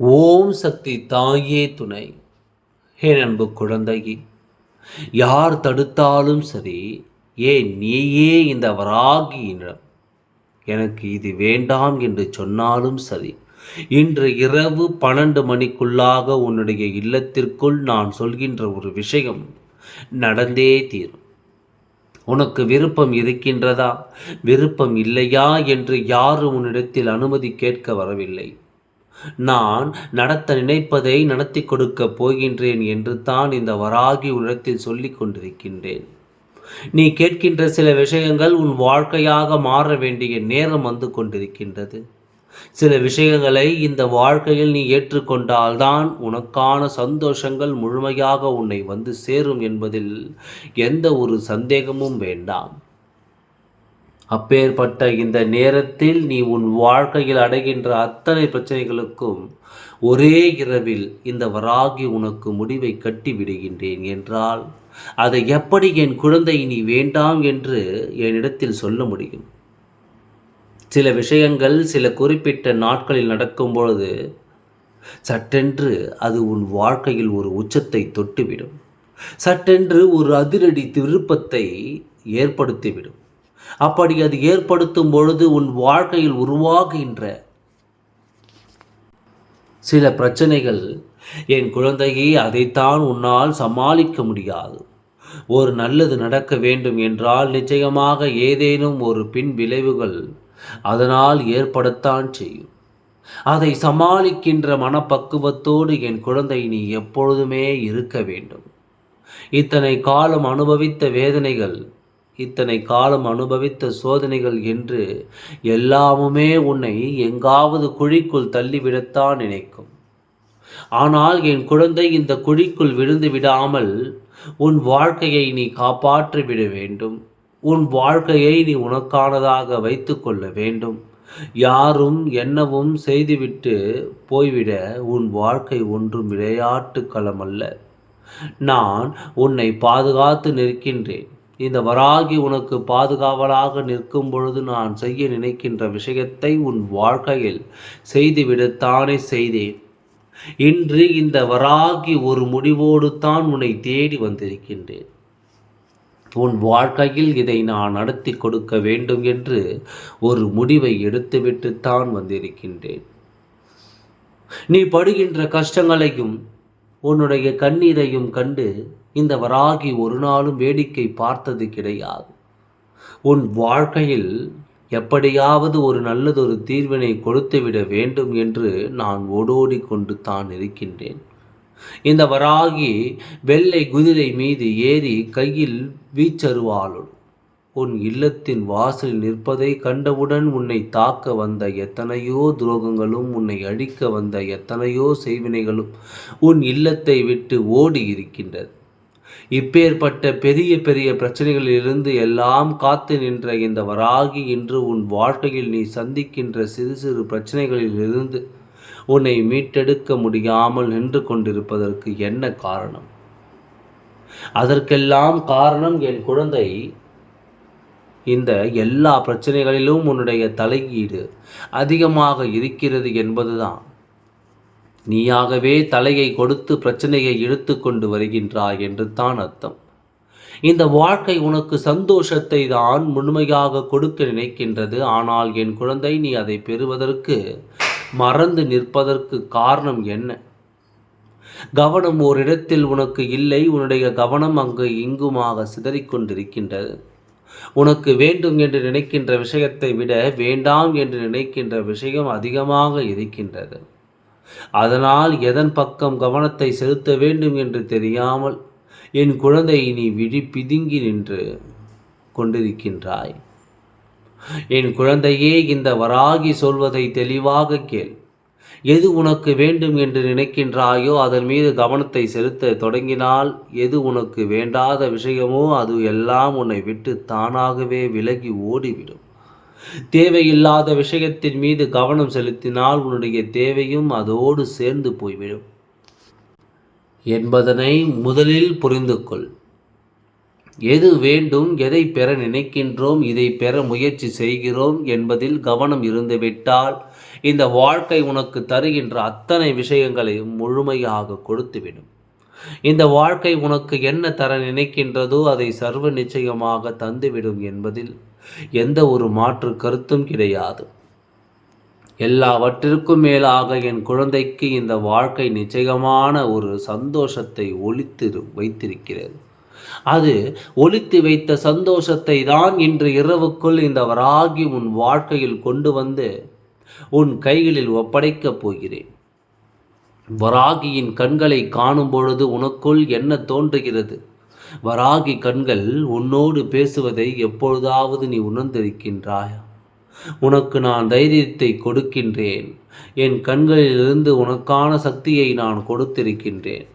ஓம் சக்தி தாயே துணை. என் அன்பு குழந்தையே யார் தடுத்தாலும் சரி ஏன் நீயே இந்த வராகியிடம் எனக்கு இது வேண்டாம் என்று சொன்னாலும் சரி இன்று இரவு பன்னெண்டு மணிக்குள்ளாக உன்னுடைய இல்லத்திற்குள் நான் சொல்கின்ற ஒரு விஷயம் நடந்தே தீரும். உனக்கு விருப்பம் இருக்கின்றதா? விருப்பம் இல்லையா என்று யாரும் உன்னிடத்தில் அனுமதி கேட்க வரவில்லை. நான் நடத்த நினைப்பதை நடத்தி கொடுக்கப் போகின்றேன் என்று தான் இந்த வராகி உலகத்தில் சொல்லிக் கொண்டிருக்கின்றேன். நீ கேட்கின்ற சில விஷயங்கள் உன் வாழ்க்கையாக மாற வேண்டிய நேரம் வந்து கொண்டிருக்கின்றது. சில விஷயங்களை இந்த வாழ்க்கையில் நீ ஏற்றுக்கொண்டால்தான் உனக்கான சந்தோஷங்கள் முழுமையாக உன்னை வந்து சேரும் என்பதில் எந்த ஒரு சந்தேகமும் வேண்டாம். அப்பேற்பட்ட இந்த நேரத்தில் நீ உன் வாழ்க்கையில் அடைகின்ற அத்தனை பிரச்சனைகளுக்கும் ஒரே இரவில் இந்த வராகி உனக்கு முடிவை கட்டி விடுகின்றேன் என்றால் அதை எப்படி என் குழந்தை நீ வேண்டாம் என்று என்னிடத்தில் சொல்ல முடியும்? சில விஷயங்கள் சில குறிப்பிட்ட நாட்களில் நடக்கும் பொழுது சட்டென்று அது உன் வாழ்க்கையில் ஒரு உச்சத்தை தொட்டுவிடும். சட்டென்று ஒரு அதிரடி விருப்பத்தை ஏற்படுத்திவிடும். அப்படி அது ஏற்படுத்தும் பொழுது உன் வாழ்க்கையில் உருவாகின்ற சில பிரச்சனைகள் என் குழந்தையே அதைத்தான் உன்னால் சமாளிக்க முடியாது. ஒரு நல்லது நடக்க வேண்டும் என்றால் நிச்சயமாக ஏதேனும் ஒரு பின் விளைவுகள் அதனால் ஏற்படத்தான் செய்யும். அதை சமாளிக்கின்ற மனப்பக்குவத்தோடு என் குழந்தை நீ எப்பொழுதுமே இருக்க வேண்டும். இத்தனை காலம் அனுபவித்த வேதனைகள் இத்தனை காலம் அனுபவித்த சோதனைகள் என்று எல்லாமுமே உன்னை எங்காவது குழிக்குள் தள்ளிவிடத்தான் நினைக்கும். ஆனால் என் குழந்தை இந்த குழிக்குள் விழுந்து விடாமல் உன் வாழ்க்கையை நீ காப்பாற்றிவிட வேண்டும். உன் வாழ்க்கையை நீ உனக்கானதாக வைத்து கொள்ள வேண்டும். யாரும் என்னவும் செய்துவிட்டு போய்விட உன் வாழ்க்கை ஒன்றும் விளையாட்டு களம் அல்ல நான் உன்னை பாதுகாத்து நிற்கின்றேன். இந்த வராகி உனக்கு பாதுகாவலாக நிற்கும் பொழுது நான் செய்ய நினைக்கின்ற விஷயத்தை உன் வாழ்க்கையில் செய்துவிடத்தானே செய்தேன். இன்று இந்த வராகி ஒரு முடிவோடு தான் உன்னை தேடி வந்திருக்கின்றேன். உன் வாழ்க்கையில் இதை நான் நடத்தி கொடுக்க வேண்டும் என்று ஒரு முடிவை எடுத்துவிட்டு தான் வந்திருக்கின்றேன். நீ படுகின்ற கஷ்டங்களையும் உன்னுடைய கண்ணீரையும் கண்டு இந்த வராகி ஒரு நாளும் வேடிக்கை பார்த்தது கிடையாது. உன் வாழ்க்கையில் எப்படியாவது ஒரு நல்லதொரு தீர்வினை கொடுத்துவிட வேண்டும் என்று நான் ஓடோடி கொண்டு தான் இருக்கின்றேன். இந்த வராகி வெள்ளை குதிரை மீது ஏறி கையில் வீச்சருவாளும் உன் இல்லத்தின் வாசலில் நிற்பதை கண்டவுடன் உன்னை தாக்க வந்த எத்தனையோ துரோகங்களும் உன்னை அழிக்க வந்த எத்தனையோ செய்வினைகளும் உன் இல்லத்தை விட்டு ஓடி இருக்கின்றது இப்பேற்பட்ட பெரிய பெரிய பிரச்சனைகளிலிருந்து எல்லாம் காத்து நின்ற இந்த வராகி இன்று உன் வாழ்க்கையில் நீ சந்திக்கின்ற சிறு சிறு பிரச்சனைகளிலிருந்து உன்னை மீட்டெடுக்க முடியாமல் நின்று கொண்டிருப்பதற்கு என்ன காரணம்? அதற்கெல்லாம் காரணம் என் குழந்தை. இந்த எல்லா பிரச்சனைகளிலும் உன்னுடைய தலையீடு அதிகமாக இருக்கிறது என்பதுதான். நீயாகவே தலையை கொடுத்து பிரச்சனையை இழுத்து கொண்டு வருகின்றாய் என்று தான் அர்த்தம். இந்த வாழ்க்கை உனக்கு சந்தோஷத்தை தான் முழுமையாக கொடுக்க நினைக்கின்றது. ஆனால் என் குழந்தை நீ அதை பெறுவதற்கு மறந்து நிற்பதற்கு காரணம் என்ன? கவனம் ஓரிடத்தில் உனக்கு இல்லை. உன்னுடைய கவனம் அங்கு இங்குமாக சிதறிக்கொண்டிருக்கின்றது. உனக்கு வேண்டும் என்று நினைக்கின்ற விஷயத்தை விட வேண்டாம் என்று நினைக்கின்ற விஷயம் அதிகமாக இருக்கின்றது. அதனால் எதன் பக்கம் கவனத்தை செலுத்த வேண்டும் என்று தெரியாமல் என் குழந்தை நீ விழி பிதுங்கி நின்று கொண்டிருக்கின்றாய். என் குழந்தையே இந்த வராகி சொல்வதை தெளிவாக கேள். எது உனக்கு வேண்டும் என்று நினைக்கின்றாயோ அதன் மீது கவனத்தை செலுத்த தொடங்கினால் எது உனக்கு வேண்டாத விஷயமோ அது எல்லாம் உன்னை விட்டு தானாகவே விலகி ஓடிவிடும். தேவையில்லாத விஷயத்தின் மீது கவனம் செலுத்தினால் உன்னுடைய தேவையும் அதோடு சேர்ந்து போய்விடும். என்பதனை முதலில் புரிந்து கொள் எது வேண்டும் எதை பெற நினைக்கின்றோம் இதை பெற முயற்சி செய்கிறோம் என்பதில் கவனம் இருந்துவிட்டால் இந்த வாழ்க்கை உனக்கு தருகின்ற அத்தனை விஷயங்களையும் முழுமையாக கொடுத்துவிடும். இந்த வாழ்க்கை உனக்கு என்ன தர நினைக்கின்றதோ அதை சர்வ நிச்சயமாக தந்துவிடும் என்பதில் எந்த ஒரு மாற்று கருத்தும் கிடையாது. எல்லாவற்றிற்கும் மேலாக என் குழந்தைக்கு இந்த வாழ்க்கை நிச்சயமான ஒரு சந்தோஷத்தை ஒழித்து வைத்திருக்கிறது. அது ஒழித்து வைத்த சந்தோஷத்தை தான் இன்று இரவுக்குள் இந்த வராகி உன் வாழ்க்கையில் கொண்டு வந்து உன் கைகளில் ஒப்படைக்கப் போகிறேன். வராகியின் கண்களை காணும் பொழுது உனக்குள் என்ன தோன்றுகிறது? வராகி கண்கள் உன்னோடு பேசுவதை எப்பொழுதாவது நீ உணர்ந்திருக்கின்றாயா? உனக்கு நான் தைரியத்தை கொடுக்கின்றேன். என் கண்களிலிருந்து உனக்கான சக்தியை நான் கொடுத்திருக்கின்றேன்.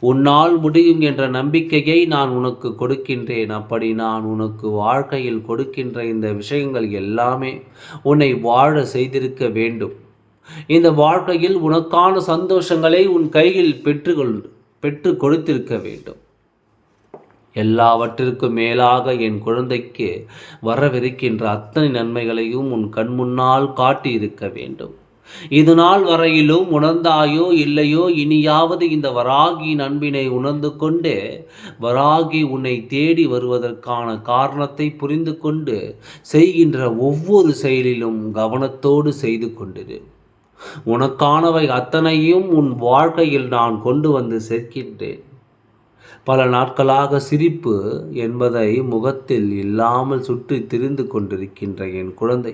உன்னால் முடியும் என்ற நம்பிக்கையை நான் உனக்கு கொடுக்கின்றேன். அப்படி நான் உனக்கு வாழ்க்கையில் கொடுக்கின்ற இந்த விஷயங்கள் எல்லாமே உன்னை வாழ செய்திருக்க வேண்டும். இந்த வாழ்க்கையில் உனக்கான சந்தோஷங்களை உன் கையில் பெற்றுக்கொள் பெற்று கொடுத்திருக்க வேண்டும். எல்லாவற்றிற்கும் மேலாக என் குழந்தைக்கு வரவிருக்கின்ற அத்தனை நன்மைகளையும் உன் கண் முன்னால் காட்டியிருக்க வேண்டும். இது நாள் வரையிலும் உணர்ந்தாயோ இல்லையோ இனியாவது இந்த வராகியின் அன்பினை உணர்ந்து கொண்டு வராகி உன்னை தேடி வருவதற்கான காரணத்தை புரிந்து கொண்டு செய்கின்ற ஒவ்வொரு செயலிலும் கவனத்தோடு செய்து கொண்டிரு. உனக்கானவை அத்தனையும் உன் வாழ்க்கையில் நான் கொண்டு வந்து சேர்க்கின்றேன். பல நாட்களாக சிரிப்பு என்பதை முகத்தில் இல்லாமல் சுற்றி திரிந்து கொண்டிருக்கின்ற என் குழந்தை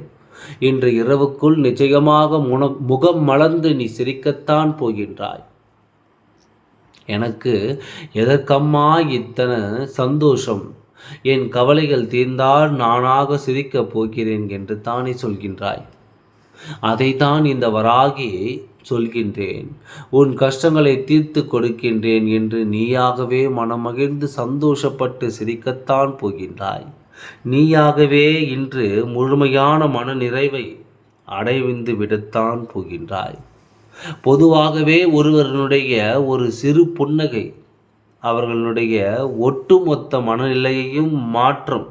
இன்று இரவுக்குள் நிச்சயமாக முன முகம் மலர்ந்து நீ சிரிக்கத்தான் போகின்றாய். எனக்கு எதற்கம்மா இத்தனை சந்தோஷம்? என் கவலைகள் தீர்ந்தால் நானாக சிரிக்கப் போகிறேன் என்று தானே சொல்கின்றாய். அதைத்தான் இந்த வராகி சொல்கின்றேன். உன் கஷ்டங்களை தீர்த்து கொடுக்கின்றேன் என்று நீயாகவே மனமகிழ்ந்து சந்தோஷப்பட்டு சிரிக்கத்தான் போகின்றாய். நீயாகவே இன்று முழுமையான மன நிறைவை அடைவிந்து விடத்தான் போகின்றாய். பொதுவாகவே ஒருவரனுடைய ஒரு சிறு புன்னகை அவர்களுடைய ஒட்டுமொத்த மனநிலையையும் மாற்றும்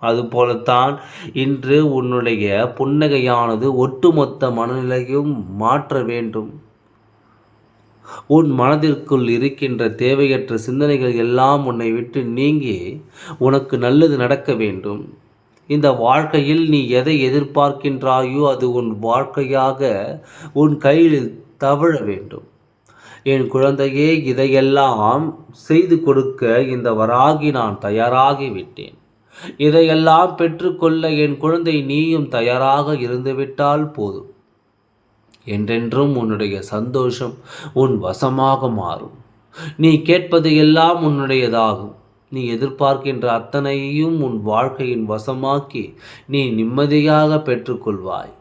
அதுபோலத்தான் இன்று உன்னுடைய புன்னகையானது ஒட்டுமொத்த மனநிலையும் மாற்ற வேண்டும். உன் மனதிற்குள் இருக்கின்ற தேவையற்ற சிந்தனைகள் எல்லாம் உன்னை விட்டு நீங்கி உனக்கு நல்லது நடக்க வேண்டும். இந்த வாழ்க்கையில் நீ எதை எதிர்பார்க்கின்றாயோ அது உன் வாழ்க்கையாக உன் கையில் தவழ வேண்டும். என் குழந்தையே இதையெல்லாம் செய்து கொடுக்க இந்த வராகி நான் தயாராகிவிட்டேன். இதையெல்லாம் பெற்றுக்கொள்ள என் குழந்தை நீயும் தயாராக இருந்துவிட்டால் போதும். என்றென்றும் உன்னுடைய சந்தோஷம் உன் வசமாக மாறும். நீ கேட்பது எல்லாம் உன்னுடையதாகும். நீ எதிர்பார்க்கின்ற அத்தனையும் உன் வாழ்க்கையின் வசமாக்கி நீ நிம்மதியாக பெற்றுக்கொள்வாய்.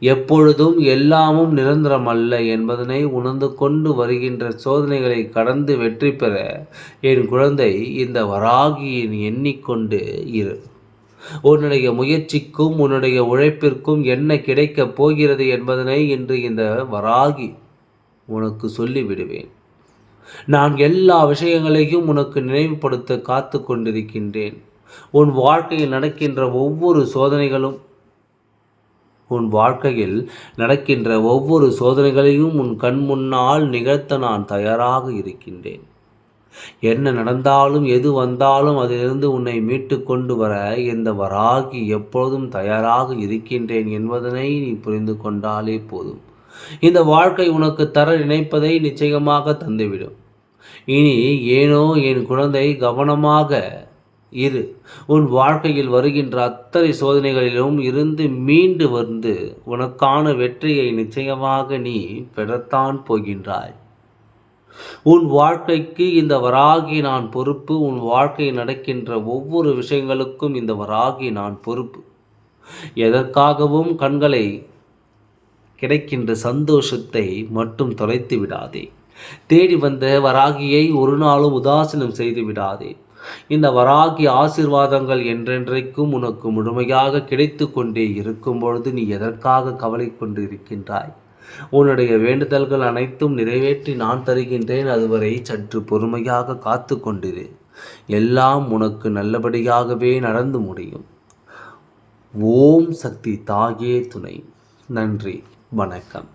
எப்பொழுதும் எல்லாமும் நிரந்தரம் அல்ல என்பதனை உணர்ந்து கொண்டு வருகின்ற சோதனைகளை கடந்து வெற்றி பெற என் குழந்தை இந்த வராகியின் எண்ணிக்கொண்டு இரு. உன்னுடைய முயற்சிக்கும் உன்னுடைய உழைப்பிற்கும் என்ன கிடைக்கப் போகிறது என்பதனை இன்று இந்த வராகி உனக்கு சொல்லிவிடுவேன். நான் எல்லா விஷயங்களையும் உனக்கு நினைவுபடுத்த காத்து கொண்டிருக்கின்றேன். உன் வாழ்க்கையில் நடக்கின்ற ஒவ்வொரு சோதனைகளும் உன் வாழ்க்கையில் நடக்கின்ற ஒவ்வொரு சோதனைகளையும் உன் கண் முன்னால் நிகழ்த்த நான் தயாராக இருக்கின்றேன். என்ன நடந்தாலும் எது வந்தாலும் அதிலிருந்து உன்னை மீட்டு கொண்டு வர இந்த வராகி எப்பொழுதும் தயாராக இருக்கின்றேன் என்பதனை நீ புரிந்து கொண்டாலே போதும். இந்த வாழ்க்கை உனக்கு தர நினைப்பதை நிச்சயமாக தந்துவிடும். இனி ஏனோ என் குழந்தை கவனமாக இரு உன் வாழ்க்கையில் வருகின்ற அத்தனை சோதனைகளிலும் இருந்து மீண்டு வந்து உனக்கான வெற்றியை நிச்சயமாக நீ பெறத்தான் போகின்றாய். உன் வாழ்க்கைக்கு இந்த வராகி நான் பொறுப்பு உன் வாழ்க்கையில் நடக்கின்ற ஒவ்வொரு விஷயங்களுக்கும் இந்த வராகி நான் பொறுப்பு. எதற்காகவும் கண்களை கிடைக்கின்ற சந்தோஷத்தை மட்டும் தொலைத்து விடாதே. தேடி வந்த வராகியை ஒரு நாளும் உதாசீனம் செய்து விடாதே. இந்த வராகி ஆசிர்வாதங்கள் என்றென்றைக்கும் உனக்கு முழுமையாக கிடைத்து கொண்டே இருக்கும் பொழுது நீ எதற்காக கவலை கொண்டு இருக்கின்றாய் உன்னுடைய வேண்டுதல்கள் அனைத்தும் நிறைவேற்றி நான் தருகின்றேன். அதுவரை சற்று பொறுமையாக காத்து கொண்டிரு. எல்லாம் உனக்கு நல்லபடியாகவே நடந்து முடியும். ஓம் சக்தி தாயே துணை. நன்றி. வணக்கம்.